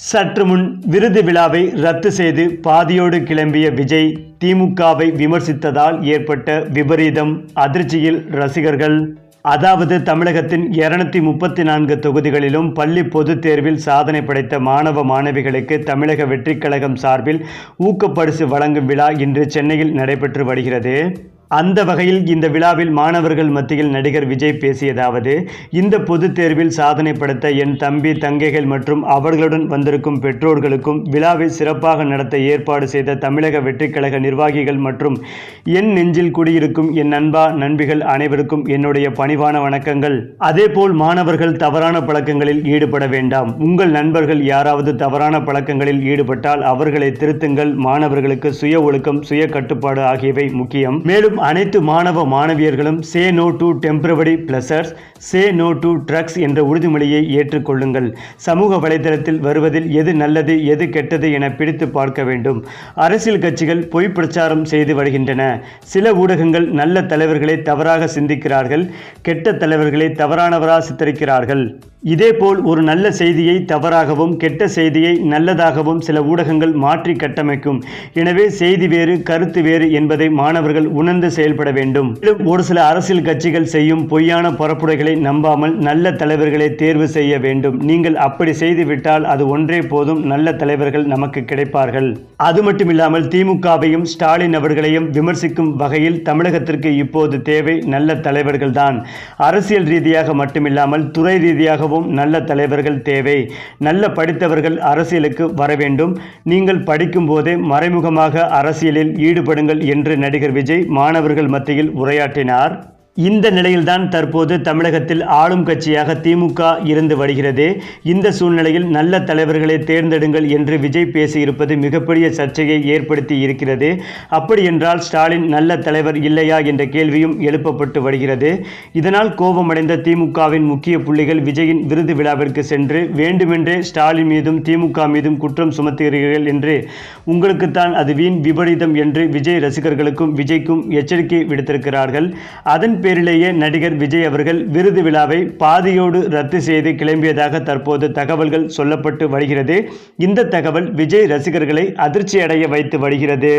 சற்று முன் விருது விழாவை ரத்து செய்து பாதியோடு கிளம்பிய விஜய் திமுகவை விமர்சித்ததால் ஏற்பட்ட விபரீதம் அதிர்ச்சியில் ரசிகர்கள். அதாவது தமிழகத்தின் இருநூத்தி முப்பத்தி நான்கு தொகுதிகளிலும் பள்ளி பொதுத் தேர்வில் சாதனை படைத்த மாணவ மாணவிகளுக்கு தமிழக வெற்றிக் கழகம் சார்பில் ஊக்கப்பரிசு வழங்கும் விழா இன்று சென்னையில் நடைபெற்று வருகிறது. அந்த வகையில் இந்த விழாவில் மாணவர்கள் மத்தியில் நடிகர் விஜய் பேசியதாவது இந்த பொதுத் தேர்வில் சாதனை படைத்த என் தம்பி தங்கைகள் மற்றும் அவர்களுடன் வந்திருக்கும் பெற்றோர்களுக்கும் விழாவை சிறப்பாக நடத்த ஏற்பாடு செய்த தமிழக வெற்றிக்கழக நிர்வாகிகள் மற்றும் என் நெஞ்சில் குடியிருக்கும் என் நண்பா நண்பிகள் அனைவருக்கும் என்னுடைய பணிவான வணக்கங்கள். அதேபோல் மாணவர்கள் தவறான பழக்கங்களில் ஈடுபட வேண்டாம். உங்கள் நண்பர்கள் யாராவது தவறான பழக்கங்களில் ஈடுபட்டால் அவர்களை திருத்துங்கள். மாணவர்களுக்கு சுய ஒழுக்கம் சுய கட்டுப்பாடு ஆகியவை முக்கியம். மேலும் அனைத்து மாணவ மாணவியர்களும் say no to temporary pleasures say no to drugs என்ற உறுதிமொழியை ஏற்றுக்கொள்ளுங்கள். சமூக வலைதளத்தில் வருவதில் எது நல்லது எது கெட்டது என பிடித்து பார்க்க வேண்டும். அரசியல் கட்சிகள் பொய் பிரச்சாரம் செய்து வருகின்றன. சில ஊடகங்கள் நல்ல தலைவர்களை தவறாக சிந்திக்கிறார்கள் கெட்ட தலைவர்களை தவறானவராக சித்தரிக்கிறார்கள். இதேபோல் ஒரு நல்ல செய்தியை தவறாகவும் கெட்ட செய்தியை நல்லதாகவும் சில ஊடகங்கள் மாற்றி கட்டமைக்கும். எனவே செய்தி வேறு கருத்து வேறு என்பதை மாணவர்கள் உணர்ந்து செயல்பட வேண்டும். மேலும் ஒரு சில அரசியல் கட்சிகள் செய்யும் பொய்யான பரப்புரைகளை நம்பாமல் நல்ல தலைவர்களை தேர்வு செய்ய வேண்டும். நீங்கள் அப்படி செய்துவிட்டால் அது ஒன்றே போதும் நல்ல தலைவர்கள் நமக்கு கிடைப்பார்கள். அது மட்டுமில்லாமல் திமுகவையும் ஸ்டாலின் அவர்களையும் விமர்சிக்கும் வகையில் தமிழகத்திற்கு இப்போது தேவை நல்ல தலைவர்கள்தான். அரசியல் ரீதியாக மட்டுமில்லாமல் துறை ரீதியாக ரீதியாகவும் நல்ல தலைவர்கள் தேவை. நல்ல படித்தவர்கள் அரசியலுக்கு வர வேண்டும். நீங்கள் படிக்கும் போதே மறைமுகமாக அரசியலில் ஈடுபடுங்கள் என்று நடிகர் விஜய் மாணவர்கள் மத்தியில் உரையாற்றினார். இந்த நிலையில்தான் தற்போது தமிழகத்தில் ஆளும் கட்சியாக திமுக இருந்து வருகிறது. இந்த சூழ்நிலையில் நல்ல தலைவர்களை தேர்ந்தெடுங்கள் என்று விஜய் பேசியிருப்பது மிகப்பெரிய சர்ச்சையை ஏற்படுத்தி இருக்கிறது. அப்படி என்றால் ஸ்டாலின் நல்ல தலைவர் இல்லையா என்ற கேள்வியும் எழுப்பப்பட்டு வருகிறது. இதனால் கோபமடைந்த திமுகவின் முக்கிய புள்ளிகள் விஜயின் விருது விழாவிற்கு சென்று வேண்டுமென்றே ஸ்டாலின் மீதும் திமுக மீதும் குற்றம் சுமத்துகிறீர்கள் என்று உங்களுக்குத்தான் அது வீண் விபரீதம் என்று விஜய் ரசிகர்களுக்கும் விஜய்க்கும் எச்சரிக்கை விடுத்திருக்கிறார்கள். அதன் பேரிலேயே நடிகர் விஜய் அவர்கள் விருது விழாவை பாதியோடு ரத்து செய்து கிளம்பியதாக தற்போது தகவல்கள் சொல்லப்பட்டு வருகிறது. இந்த தகவல் விஜய் ரசிகர்களை அதிர்ச்சியடைய வைத்து வருகிறது.